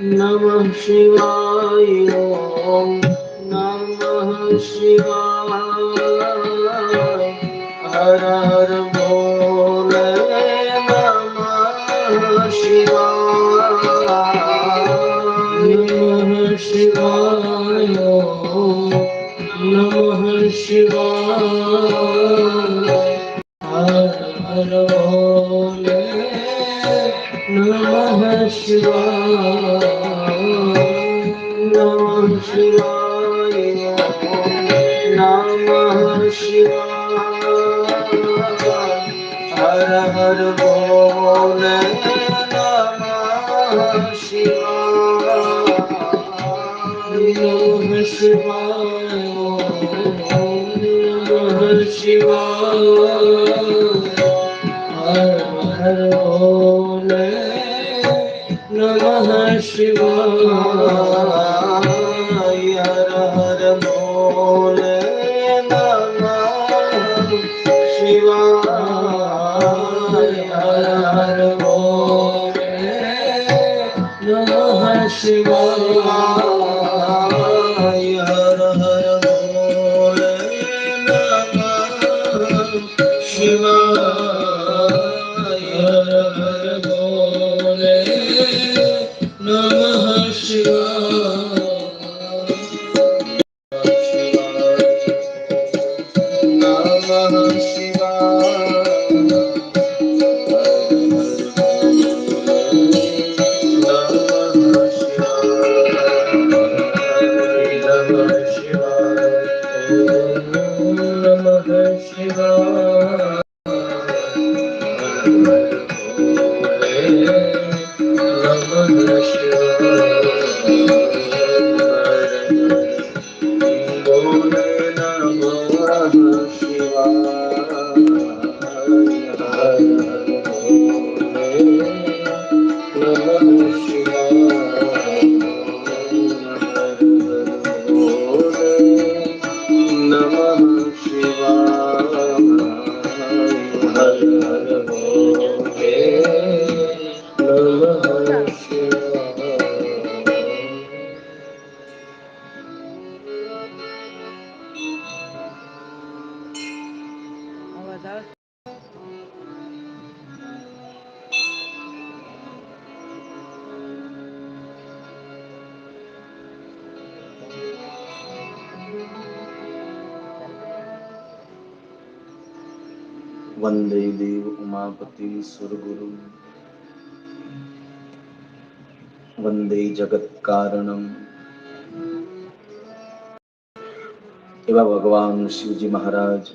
Namah Shivaya Namah Shivaya Har Har Bole Namah Shivaya Namah Shivaya Namah Shivaya नमः शिवाय नमः शिवाय नमः शिवाय हर हर बोल नमः शिवाय नमः शिवाय नमः शिवाय 所有 વંદે દેવ ઉમાપતિ સુરગુરુ વંદે જગત એવા ભગવાન શિવજી મહારાજ,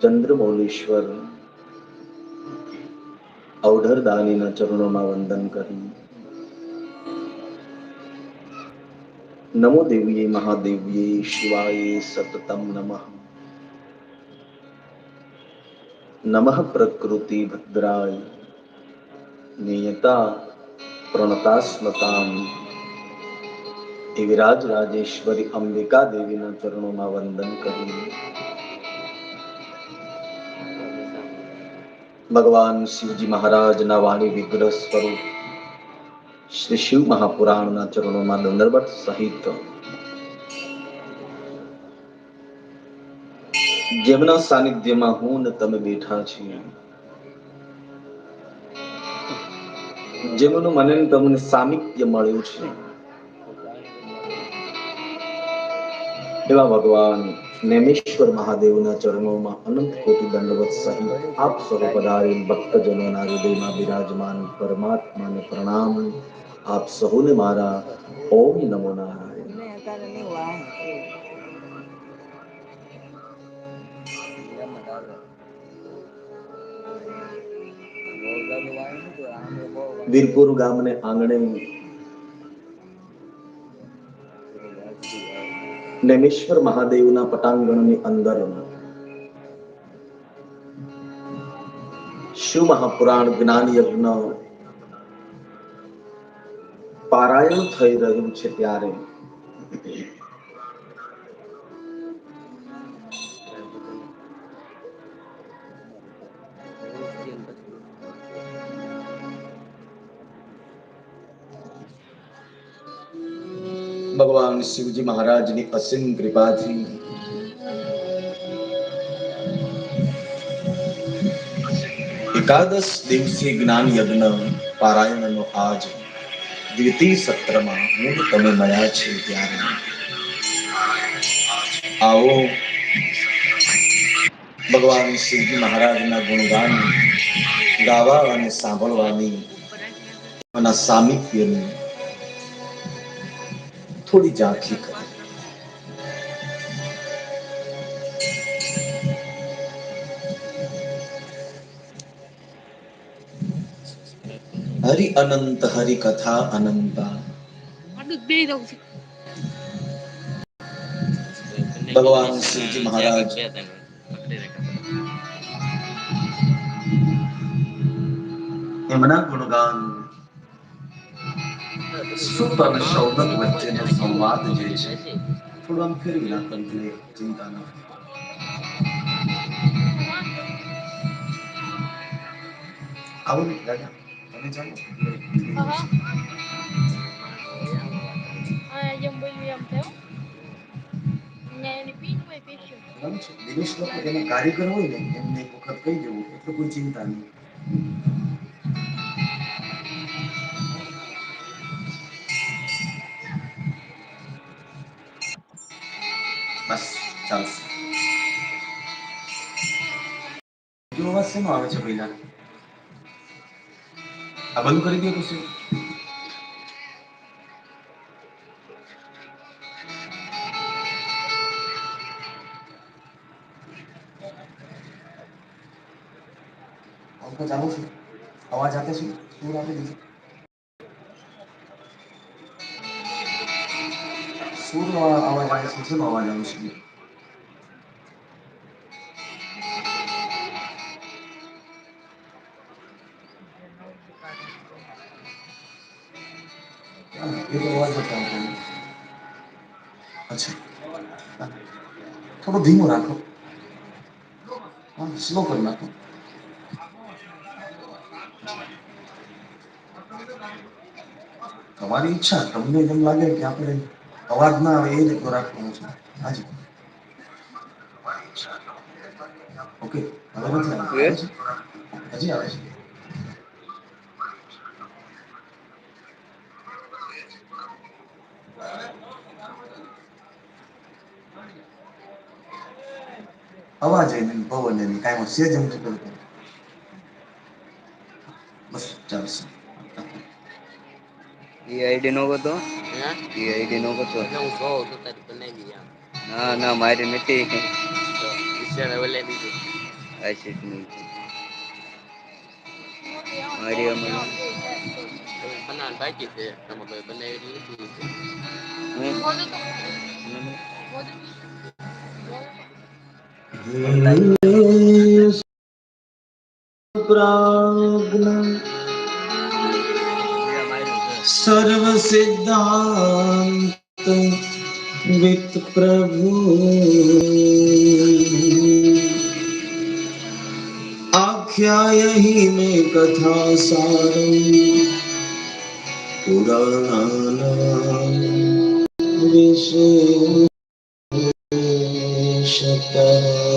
ચંદ્રમૌલેશ્વર અવઢર દાનીના ચરણોમાં વંદન કરી. નમો દેવીએ, મહાદેવીએ, શિવાય સતતમ નમઃ. નમઃ પ્રકૃતિ ભદ્રાય નિયતા પ્રણતાસ્મતામ એવી રાજ રાજેશ્વરી અંબિકા દેવીના ચરણોમાં વંદન કરી ભગવાન શિવજી મહારાજના વાણી વિગ્રહ સ્વરૂપ શ્રી શિવ મહાપુરાણના ચરણોમાં દંડરબટ સહિત જેમના સાનિધ્યમાં હું ને તમે બેઠા છીએ જેમનું મને ને તમને સામિત્ય મળ્યું છે એવા ભગવાન નેમેશ્વર મહાદેવના ચરણોમાં અનંત કોટી દંડવત સહિત આપ સર્વ પધારેલ ભક્તજનોના હૃદયમાં બિરાજમાન પરમાત્માને પ્રણામ આપ સહુને મારા ઓમ નમો નારાયણ વીરપુર ગામને આંગણે નેમેશ્વર મહાદેવના પટાંગણની અંદર શિવ મહાપુરાણ જ્ઞાન યજ્ઞ પારાયણ થઈ રહ્યું છે ત્યારે ભગવાન શિવજી મહારાજની અસીમ કૃપાથી. એકાદશ દિવસીય જ્ઞાન યજ્ઞ પારાયણનો આજ દ્વિતીય સત્રમાં હું તમે મળ્યા છે ત્યારે. આવો. ભગવાન શિવજી મહારાજના ગુણગાન ગાવા અને સાંભળવાની. સામિત્યની थोड़ी जाँच ही करें। हरि अनंत, हरि कथा अनंता। भगवान शिव जी महाराज। हिमना गुणगान। સુત અને શૌનક વચ્ચેનો સંવાદ જે છે થોડું આમ ફેરવી નાખવાનું એટલે ચિંતા ન આવો ને દાદા તમે છે દિનેશ લોકો એના કારીગર હોય ને એમને એક વખત કહી દેવું એટલે કોઈ ચિંતા નહીં બસ ચાલશે બીજો અવાજ શેનો આવે છે પહેલા આ બંધ કરી દો પછી પંખો ચાલુ છે અવાજ આપે છે શું આપે છે સુર અવાજ આવે છે શેનો અવાજ આવે છે અચ્છા થોડું ધીમો રાખો સ્લો કરી નાખો તમારી ઈચ્છા તમને જેમ લાગે કે આપણે અવાજ ના આવે એ રીતનો રાખવાનો છે હાજી ઓકે હવે નથી હજી આવે છે અવાજ એને પવન એની કાંઈ સેજ એમ નથી કરતો. બસ ચાલશે એ આઈડી નો હતો એ આઈડી નો હતો ના ના મારી નથી. આ શીટની મારી હમણાં Modo to. હમ. Modo પ્રાજ્ઞ सर्व सिद्धांत वित्त प्रभु। आख्या यही में कथा सार। पुराण विषय शतरा